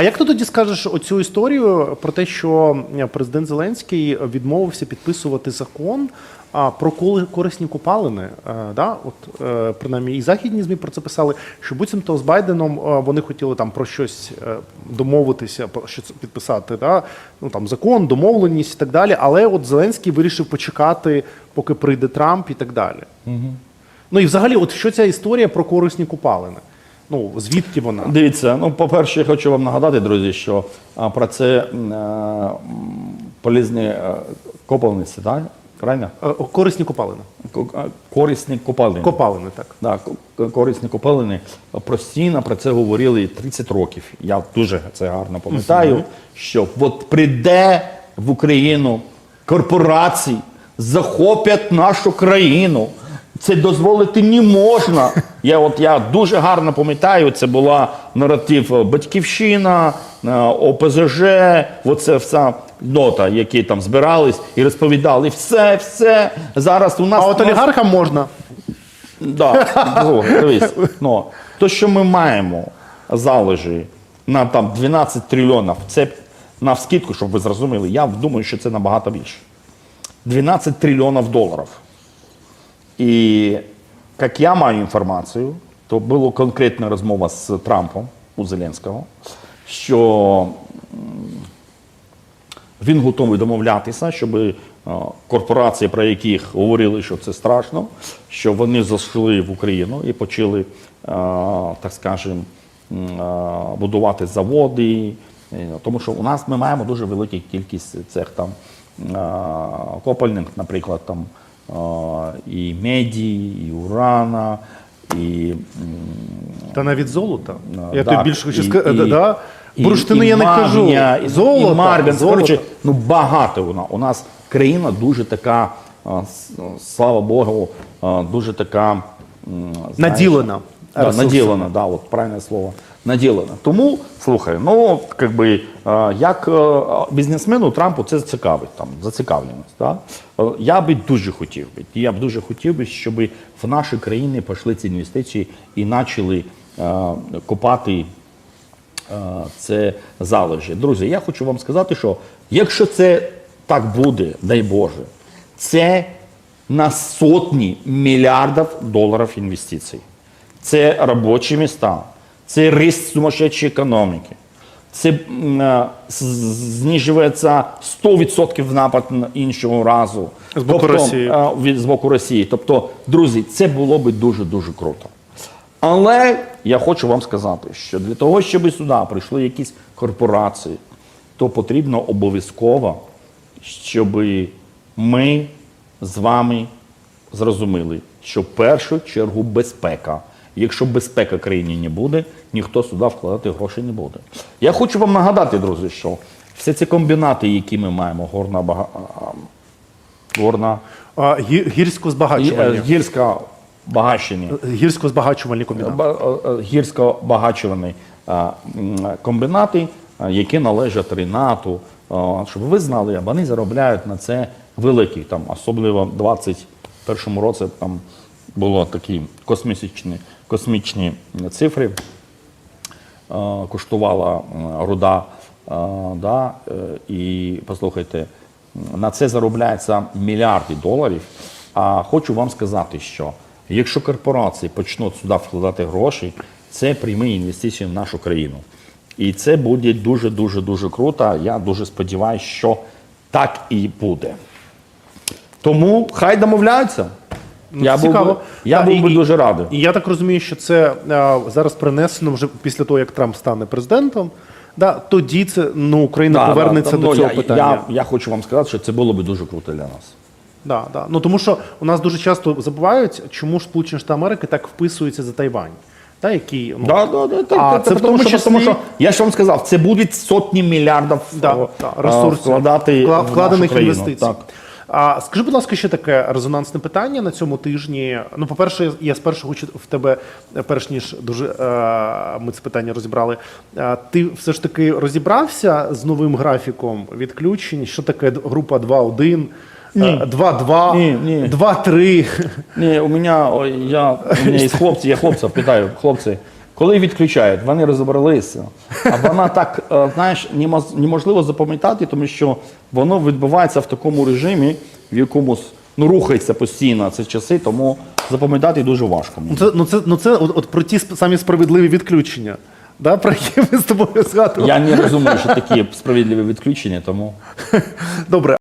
А як ти тоді скажеш оцю історію про те, що е, президент Зеленський відмовився підписувати закон про корисні копалини? Е, да? От, е, принаймні, і західні ЗМІ про це писали, що буцімто з Байденом вони хотіли там про щось домовитися, про щось підписати, да? ну, там, закон, домовленість і так далі. Але от Зеленський вирішив почекати, поки прийде Трамп і так далі. Ну і взагалі, от що ця історія про корисні копалини? Ну, звідки вона? Дивіться, ну, по-перше, я хочу вам нагадати, друзі, що а, про це е, полізні е, копалниці, так? Правильно? Е, Корисні копалини. Ко- Корисні копалини. Копалини, так. Да, корисні копалини. Постійно про це говорили 30 років. Я дуже це гарно пам'ятаю, що от прийде в Україну корпорації, захоплять нашу країну. Це дозволити не можна. Я от я дуже гарно пам'ятаю, це була наратив е, Батьківщина, е, ОПЗЖ, оце вся нота, які там збирались і розповідали все, все. Зараз у нас А от у нас- можна. Да, дивись, ну, то, що ми маємо залежі на там 12 трильйонів, це на вскидку, щоб ви зрозуміли, я думаю, що це набагато більше. 12 трильйонів доларів. І як я маю інформацію, то була конкретна розмова з Трампом у Зеленського, що він готовий домовлятися, щоб е, корпорації, про яких говорили, що це страшно, що вони зайшли в Україну і почали, е, так скажемо, е, будувати заводи. Е, Тому що у нас ми маємо дуже велику кількість цих там копальних, наприклад, там і меді, і урана, і Та навіть золота. Я так, тобі більше хочу сказати. Да? Бурштини і я не кажу. і- Золото. і марбін, золото. Коротше, ну багато вона. У нас країна дуже така, слава Богу, дуже така знаєш, Наділена. Да, наділена, да, от правильне слово. Наділена. Тому, слухай, ну как би, е, як е, бізнесмену Трампу це цікавить, там, зацікавленість. Да? Е, Я би дуже хотів би, я б дуже хотів би, щоб в наші країни пішли ці інвестиції і почали е, копати це залежі. Друзі, я хочу вам сказати, що якщо це так буде, дай Боже, це на сотні мільярдів доларів інвестицій. Це робочі міста, це ріст сумасшедшої економіки. Це е, знижується 100% напад на іншого разу. З боку Росії. е, від з боку Росії. Тобто, друзі, це було би дуже дуже круто. Але я хочу вам сказати, що для того, щоб сюди прийшли якісь корпорації, то потрібно обов'язково, щоб ми з вами зрозуміли, що в першу чергу безпека. Якщо безпека країні не буде, ніхто сюди вкладати гроші не буде. Я хочу вам нагадати, друзі, що всі ці комбінати, які ми маємо, горна бага... горна А, гі- Гірсько-збагачувальні. Гі- гірська багащення. Гірсько-збагачувальні комбінати. Ба- е, е, гірсько багачувані комбінати, е, які належать Ренату. Е, Щоб ви знали, вони заробляють на це великі, там, особливо в 2021 році там було такі космічні, космічні цифри. Е, Коштувала е, руда. е, Да, і послухайте, на це заробляється мільярди доларів. А хочу вам сказати, що якщо корпорації почнуть сюди вкладати гроші, це прямі інвестиції в нашу країну. І це буде дуже дуже дуже круто. Я дуже сподіваюся, що так і буде. Тому хай домовляються. Я був, би, я був і- би дуже радий. І я так розумію, що це е, зараз принесено вже після того, як Трамп стане президентом. Да, тоді це ну Україна Да, повернеться да, до ну, цього я, питання. Я, я хочу вам сказати, що це було би дуже круто для нас. Да, да. Ну тому що у нас дуже часто забувають, чому ж Сполучені Штати Америки так вписуються за Тайвань. Та, який, ну, Да, да, да, А це в тому що, числі- тому що я ж вам сказав, це будуть сотні мільярдів да, да, ресурсів, вкладати вкла- в вкладених нашу інвестицій. Так. А скажи, будь ласка, ще таке резонансне питання на цьому тижні. Ну, по-перше, я спершу хочу в тебе, перш ніж дуже е, ми це питання розібрали. Е, ти все ж таки розібрався з новим графіком відключень? Що таке група 2.1, Ні. е, 2.2, Ні, ні. 2.3? Ні, у мене, я, у мене є хлопці, я хлопців питаю, хлопці, Коли відключають, вони розібралися. А вона так, е, знаєш, неможливо запам'ятати, тому що воно відбувається в такому режимі, в якомусь ну, рухається постійно ці часи, тому запам'ятати дуже важко. Ну це, ну це, ну це от, от про ті самі справедливі відключення, да, про які ми з тобою згадували. Я не розумію, що такі справедливі відключення, тому. Добре,